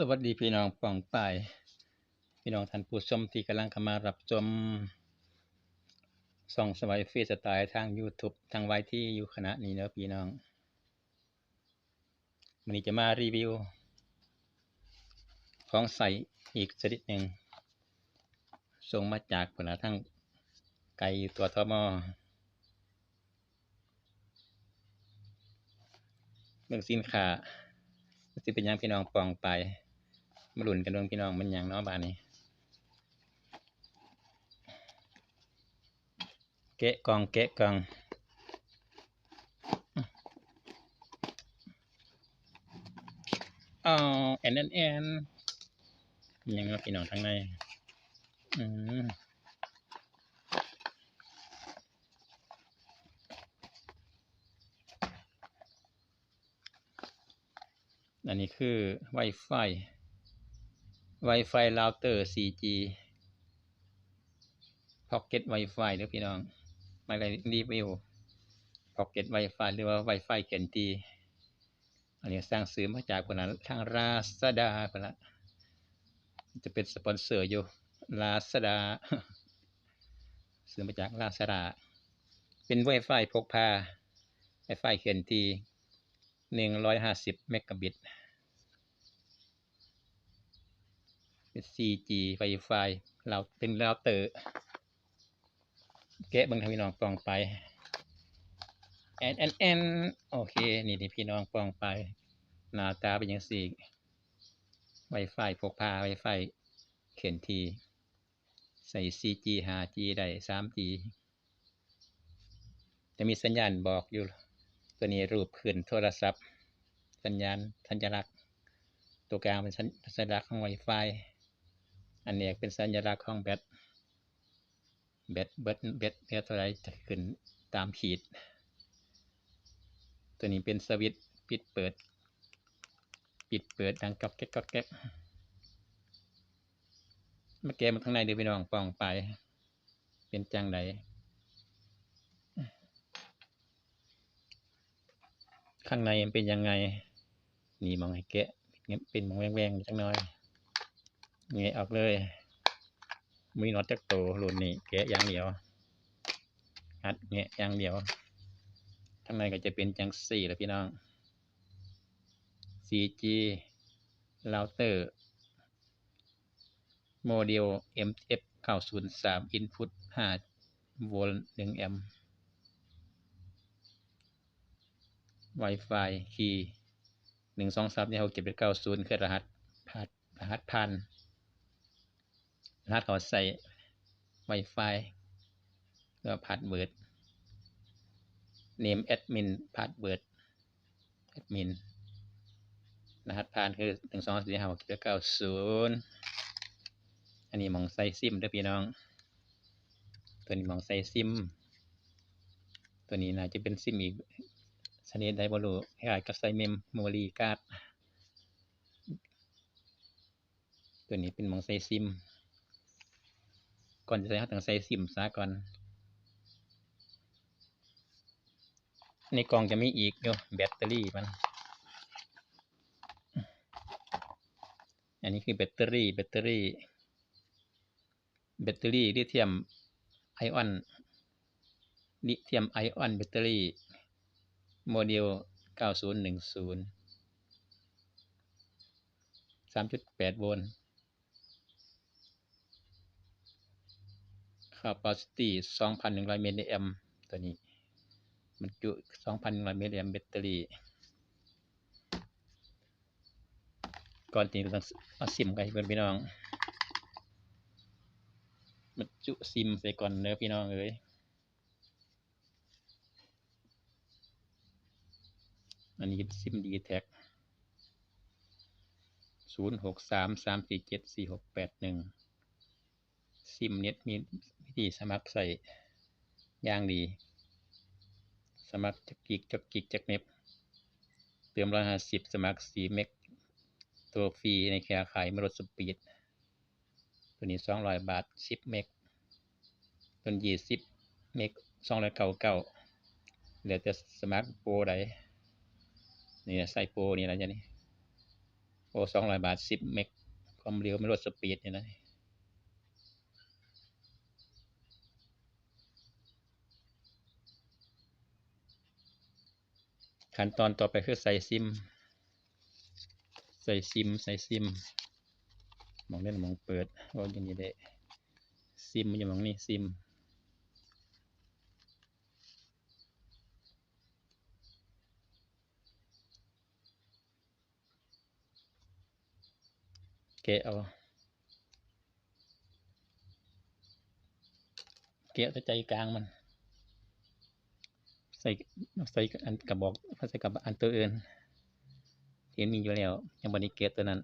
สวัสดีพี่น้องป่องไปพี่น้องท่านผู้ชมที่กำลังเข้ามารับชมส่องสวายฟรีสไตล์ทาง YouTube ทางไวที่อยู่ขณะนี้เนอะพี่น้องวันนี้จะมารีวิว ของใส่อีกชนิดหนึ่งส่งมาจากผลทั้งไกลตัวทอมอเมืองสินค้าสิเป็นยังพี่น้องปองไป มาหลุนกันเบิ่งพี่น้องมันหยังเนาะบ้านนี้ เกะกองเกะกองอ๋อแอนแอนแอนยังเนาพี่น้องทางในอืมอันนี้คือ Wi-Fi Wi-Fi router 4G Pocket Wi-Fi เด้อพี่น้องมาเลยรีวิว Pocket Wi-Fi หรือว่า Wi-Fi เขียนตีอันนี้สร้างซื้อมาจากคนนั้นทางราซาดาคนละจะเป็นสปอนเซอร์อยู่ลาซาดาซื้อมาจากลาซาดา เป็น Wi-Fi พกพา Wi-Fi เขียนตีหนึ่งร้อยห้าสิบเมกะบิต ป็น 4G Wi-Fi เราเป็นเราเตอร์แกะบิ่งทางพี่น้องปองไปแอนแอนแอนโอเค นี่ที่พี่น้องปองไป หน้าตาเป็นอย่างสี่ Wi-Fi พกพา Wi-Fi เข็นที ใส่ 4G 5G ได้ 3G จะมีสัญญาณบอกอยู่ ตัวนี้รูปขึ้นโทรศัพท์ สัญญาณสัญลักษณ์ ตัวกลางเป็นสัญลักษณ์ของ Wi-Fi อันนี้เป็นสัญลักษณ์ของแบตแบตเบิดแบตแบตเท่าไรจะขึ้นตามขีด ตัวนี้เป็นสวิตช์ปิดเปิด ปิดเปิดดังก๊อกแก๊กก๊อกแก๊กมาแกะมันข้างในเดี๋ยวพี่น้องปองไป เป็นจังไดข้างในมันเป็นยังไง นี่มองให้แกะเป็นมองแวงๆจังน้อย เงยออกเลย มีน็อตจักโตรุ่นนี้แกะอย่างเดียวอัดเงะอย่างเดียวข้างในก็จะเป็นจังสี่แหละพี่น้อง 4G router โมเดล MF 903 input 5 โวลต์1แอมป์ Wi-Fi คีย์หนึ่งสองสามสี่หกเจ็ดแปดเก้าศูนย์คือรหัสผ่านรหัสผ่าน รหัสเขาใส่ Wi-Fi แล้วพาสเวิร์ด name admin พาสเวิร์ด admin รหัสผ่านคือหนึ่งสองสี่ห้าหกเจ็ดเก้าศูนย์อันนี้มองใส่ซิมเด้อพี่น้อง ตัวนี้มองใส่ซิม ตัวนี้น่าจะเป็นซิมอีกชนิดไดบรูคล้ายกับใส่เมมโมรีการ์ดตัวนี้เป็นมองใส่ซิม ก่อนจะใส่เราต้องใส่ซิมซะก่อน ในกล่องจะมีอีกอยู่แบตเตอรี่มัน อันนี้คือแบตเตอรี่ แบตเตอรี่ แบตเตอรี่ลิเธียมไอออนลิเธียมไอออนแบตเตอรี่ โมเดล 9010 3.8 โวลต์ capacity 2,100 มิลลิแอมตัวนี้มันจุ 2,100 มิลลิแอมแบตเตอรี่ก่อนที่เราต้องเอาซิมกันเพื่อนพี่น้องมันจุซิมใส่ก่อนเด้อพี่น้องเอ้ยอันนี้ซิมดีแท็กศูนย์หกสามสามสี่เจ็ดสี่หกแปดหนึ่งซิมเน็ตมี วิธีสมัครใส่ย่างดี สมัครจักกิกจักกิกจักเน็บเติมร้อยห้าสิบสมัครสี่เม็กตัวฟรีในแคร์ขายมรดสปีด ตัวนี้สองร้อยบาทสิบเม็กตัวยี่สิบเม็กสองร้อยเก้าเก้าเหลือแต่สมัครโปรใดนี่ใส่โปรนี่อะไรจะนี่โปรสองร้อยบาทสิบเม็กความเร็วไม่ลดสปีดเนี่ยนะ ขั้นตอนต่อไปคือใส่ซิม ใส่ซิม ใส่ซิมมองเล่นมองเปิดว่าอย่างนี้ได้ซิมอยู่มองนี่ซิมแกะเอาแกะแต่ใจกลางมัน ส่ใส่อันกระบอกใส่กับอันตัวอื่นที่มีอยู่แล้วยังบริเกตตัวนั้น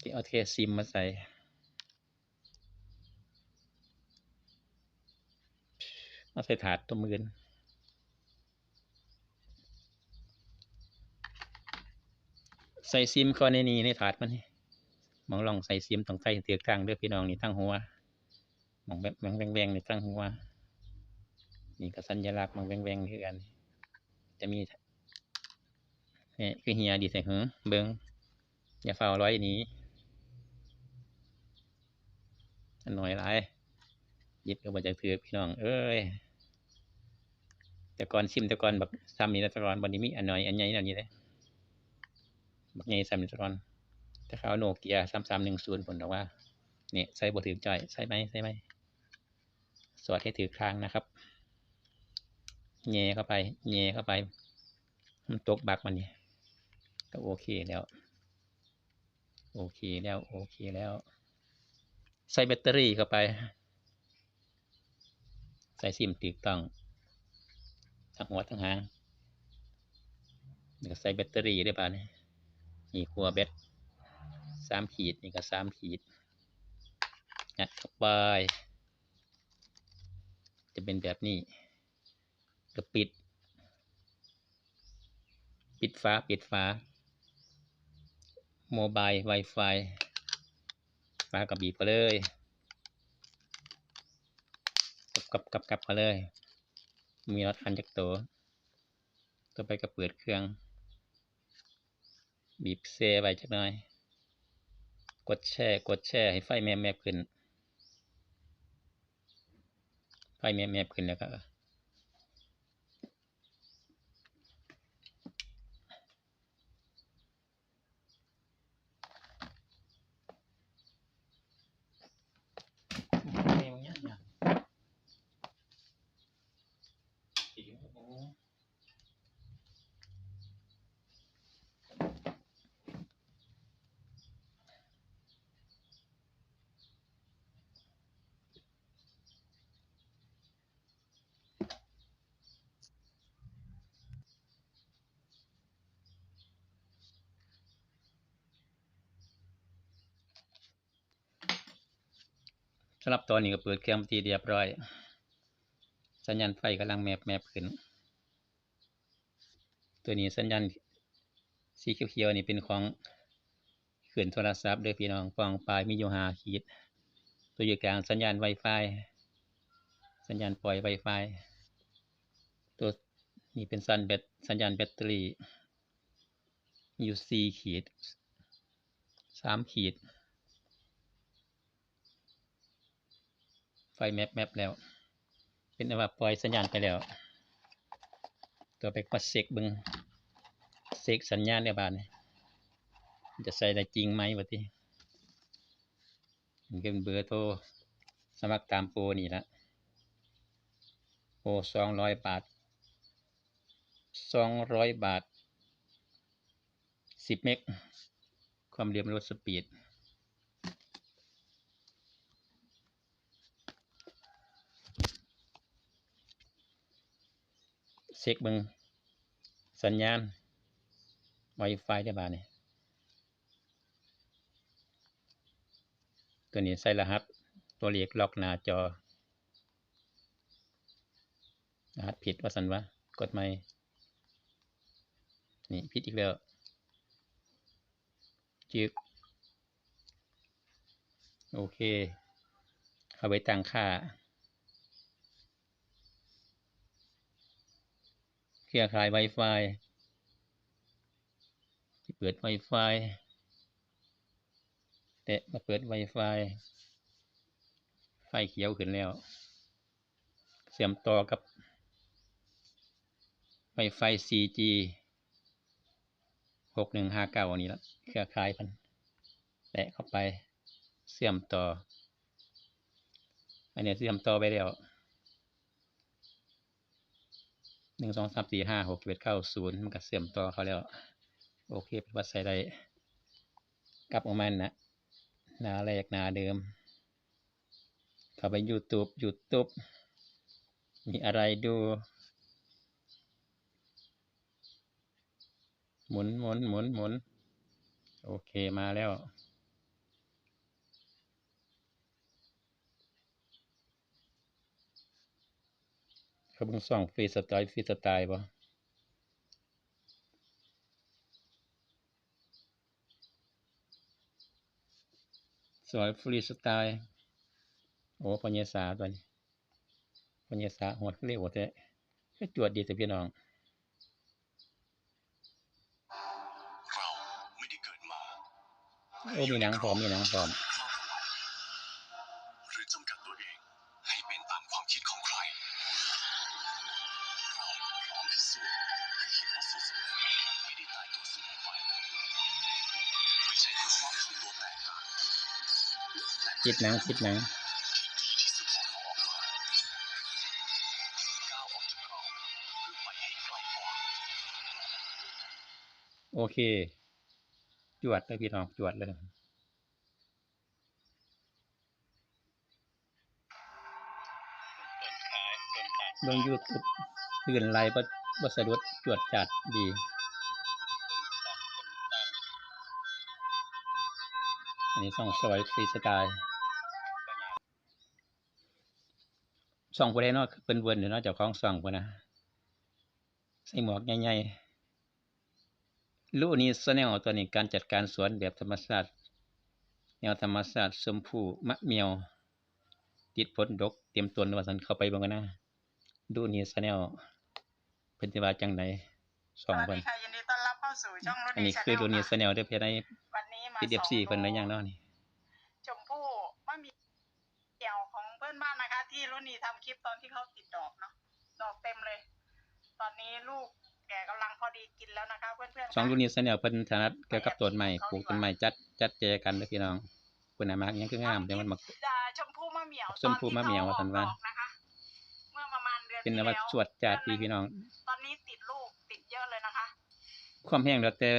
ที่เอาเทซิมมาใส่เอาใส่ถาดตัวมือนใส่ซิมเข้าในนี้ในถาดมันนี่มองลองใส่ซิมต้องใส่เถือกทางเด้อพี่น้องนี่ทั้งหัวมองแบบแบงแบงๆนี่ทั้งหัว นี่ก็สัญลักษณ์มันแวงๆคือกัน จะมีนี่คือเฮียดีใส่หือเบิงอย่าเฝ้าร้อยนี้อันหน่อยหลายยิบก็บ่จากถือพี่น้อง เอ้ยแต่ก่อนซิมแต่ก่อนแบบซ้ำนี่นะแต่ก่อนบันนี้มีอันหน่อยอันใหญ่อันนี้เลยบักใหญ่ซ้ำนี่แต่ก่อนแต่เขาโนเกียสามสามหนึ่งศูนย์ผลบอกว่าเนี่ยใส่บทถือจ่อยใช่ไหมใช่ไหมสวดให้ถือครางนะครับ แง่เข้าไปแง่เข้าไป มันตกบักมันนี่ก็โอเคแล้ว โอเคแล้วโอเคแล้ว ใส่แบตเตอรี่เข้าไป ใส่ซิมถูกต้องทั้งหัวทั้งหางนี่ก็ใส่แบตเตอรี่ได้ป่ะนี่นี่ครัวแบตสามขีดนี่ก็สามขีดงัดเข้าไปจะเป็นแบบนี้ ก็ปิด ปิดฟ้าปิดฟ้าโมบาย Wi-Fi ฟ้ากับบีบไปเลยกับกับกับกับไปเลย มีรถคันจักตัวต่อไปก็เปิดเครื่อง บีบเซไว้จักหน่อย กดแช่กดแช่ให้ไฟแมบแมบขึ้น ไฟแมบแมบขึ้นแล้วก็ สำหรับตอนนี้ก็เปิดเครื่องทีเรียบร้อย สัญญาณไฟกำลังแมบแมบขึ้น ตัวนี้สัญญาณสีเขียวๆนี่เป็นของขื่นโทรศัพท์เด้อพี่น้องฟองปลายมีอยู่ห้าขีด ตัวอยู่กลางสัญญาณ Wi-Fi สัญญาณปล่อย Wi-Fi ตัวนี้เป็นสัญแบตสัญญาณแบตเตอรี่อยู่สี่ขีดสามขีด ไฟแมปแมปแล้ว เป็นว่าปล่อยสัญญาณไปแล้วตัวไปกดเซ็กบึงเซ็กสัญญาณในบ้านนี่จะใส่ได้จริงไหมวะที่มันก็เป็นเบอร์โทรสมัครตามโปรนี่ละโปรสองร้อยบาทสองร้อยบาทสิบเมกความเร็วรถสปีด ช็คเบิงสัญญาณ Wi-Fi ได้บ้านี่ตัวนี้ใส่รหัส ตัวเลขล็อกหน้าจอ รหัสผิดว่าสันวะ กดไม่นี่ผิดอีกแล้วจึกโอเคเข้าไปตั้งค่า เค รือข่าย Wi-Fi เปิด Wi-Fi แตะมาเปิด Wi-Fi ไฟเขียวขึ้นแล้ว เสียมต่อกับ Wi-Fi 4G หกหนึ่งห้าเก้าอันนี้ละเครือข่ายพันแตะเข้าไปเสียมต่อ อันนี้เสียมต่อไปแล้ว หนึ่งสองสามสี่ห้าหกเจ็ดเก้าศูนย์มันก็เสียมต่อเขาแล้ว โอเคเป็นว่าใส่ได้กลับออกมานะหน้าแรกหน้าเดิม เข้าไป YouTube YouTube มีอะไรดู หมุนหมุนหมุนหมุนโอเคมาแล้ว เขาเพิ่งส่องฟรีสไตล์ฟรีสไตล์ป่ะสวยฟรีสไตล์ โอ้ปัญญาสาตัวนี้ปัญญาสาหัวเรียกว่าแต่ก็จวดดีแต่พี่น้องเราไม่ได้เกิดมาโอ้มีหนังพร้อมมีหนังพร้อม ไปให้ไกลกว่าโอเค จวดเลยพี่น้อง จวดเลยต้นขายต้นขายเบิ่งยูทูบลื่นไหลบ่บ่สะดุดจวดจัดดี อันนี้ส่องสวยฟรีสไตล์ส่องผู้ใดเนาะเพิ่นเวินเดี๋ยวเนาะเจ้าของส่องพุ่นนะใส่หมวกใหญ่ๆลูกนี้สแนลตัวนี้การจัดการสวนแบบธรรมชาติแนวธรรมชาติชมพู่มะเมียว ติดผลดก เตรียมตัวว่าซั่นเข้าไปเบิ่งกันนะดูนี่สแนลเพิ่นสิว่าจังไดส่องสวัสเพิ่นดีค่ะยินดีต้อนรับเข้าสู่ช่องรุ่นอันนี้คือดูนี่สแนลเด้อเพิ่นให้วันนี้ มาปิด FC เพิ่นได้ยังเนาะนี่ ชมพู่มะมีเกี่ยวของเพื่อนบ้านนะคะ ที่รุ่นนี้ทำคลิปตอนที่เขาติดดอกเนาะดอกเต็มเลย ตอนนี้ลูกแกกำลังพอดีกินแล้วนะคะ เพื่อนๆสองรุ่นนี้สแนลเพิ่นถนัดเกี่ยวกับต้นไม้ปลูกต้นไม้จัดจัดแจกันเด้อพี่น้องเพิ่นน่ะมักหยังคืองามแต่มันมัก อ่าชมพู่มะเหมียวชมพู่มะเหมียวว่าซั่นว่าตอที่เขออกดอกนะคะเมื่อประมาณเดือนเป็นที่ว่าแล้วสวดจัดดีพี่น้อง ตอนนี้ติดลูกติดเยอะเลยนะคะ ความแห้งแล้วแต่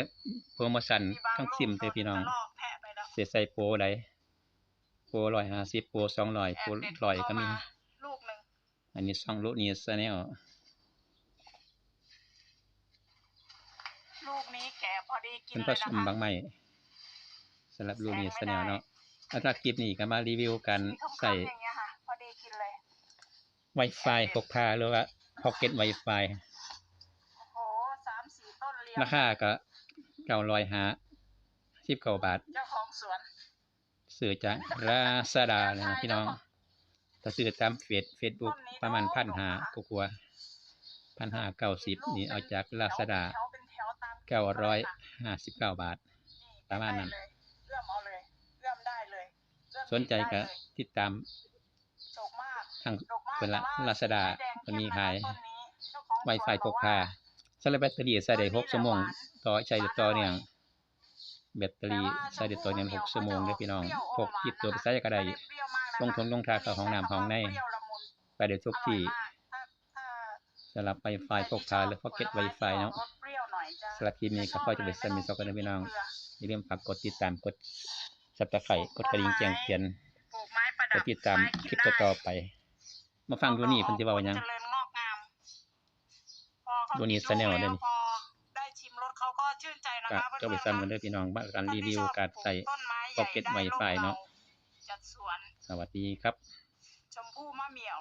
โปรโมชั่นมีบางทั้งลูกซิมเด้อพี่น้องจะลอกแพะไปแล้วสิใส่โปรใดโปร150โปร200โปรแอบเด็ดร้อยก็มีเข้าาลูกหนึ่งอันนี้ช่องรุ่นนี้สแนลลูกนี้แก่พอดีกินเพิ่นผเลยสนะมคะบางไม้สำหรับรุ่นนี้แซสงแนไม่ลได้เนาะอัตราคลิปนี้ก็มารีวิวกันมีคำๆใส่อย่างเงี้ยค่ะพอดีกินเลย Wi-Fi พกพาหรือว่า Pocket Wi-Fi โอ้โหสามสี่ต้นเรียงราคาก็เก้าร้อยห้าสิบเก้าบาท เจ้าของสวนซื้อจากราซาดาเลยนะพี่น้องถ้าซื้อตามเฟซเฟซบุ๊กประมาณพันห้ากว่าพันห้าเก้าสิบนี่เอาจากลาซาดาแถวเป็นแถวตามเก้าร้อยห้าสิบเก้าบาท ประมาณนั้นได้เลยเอื้อมเอาเลยเอื้อมได้เลยเอื้อมสนใจก็ได้เลยติดตามดกมากทางดกมากเป็นละแต่ว่ลาซาดาแดงมันมีเข้ขายนะคะต้นนี้เจ้าของสวน Wi-Fi พบอกพาว่าสำหรับแบตเตอรี่ใส่ได้หกชั่วโมง ต่อใช้ได้ต่อเนื่องแบตเตอรี่ใช้ได้ต่อเนื่องหกชั่วโมงเด้อพี่น้องพกติดตัวไปใช้ก็ได้ลงทุนลงทาเข้าห้องน้ำห้องในไปได้ทุกที่สำหรับ Wi-Fi พกพาหรือ Pocket Wi-Fi เนาะสำหรับคลิปนี้ก็ขอจะไปสมิสกันนะพี่น้องอย่าลืมฝากกดติดตามกดซับสไครต์กดกระดิ่งแจ้งเตือนปลูกไม้ประกดัดบติดตามไม้คลิปกินต่อได้ๆไป มาฟังดูนี่เพิ่นสิเว้าหยัง เจริญงอกงามพอเขา ดูนี่กิลูก Channel แล้เด้อวนี่พอได้ชิมรสเขาก็ชื่นใจนะก็คะก็ไปซ้ำกันเด้อพี่น้องมาการรีวิวการใส่ต้นไม้ใหญ่ Pocket ได้ Wi-Fi ร่มเนาะจัดสวนสวัสดีครับ ชมพู่มะเหมี่ยว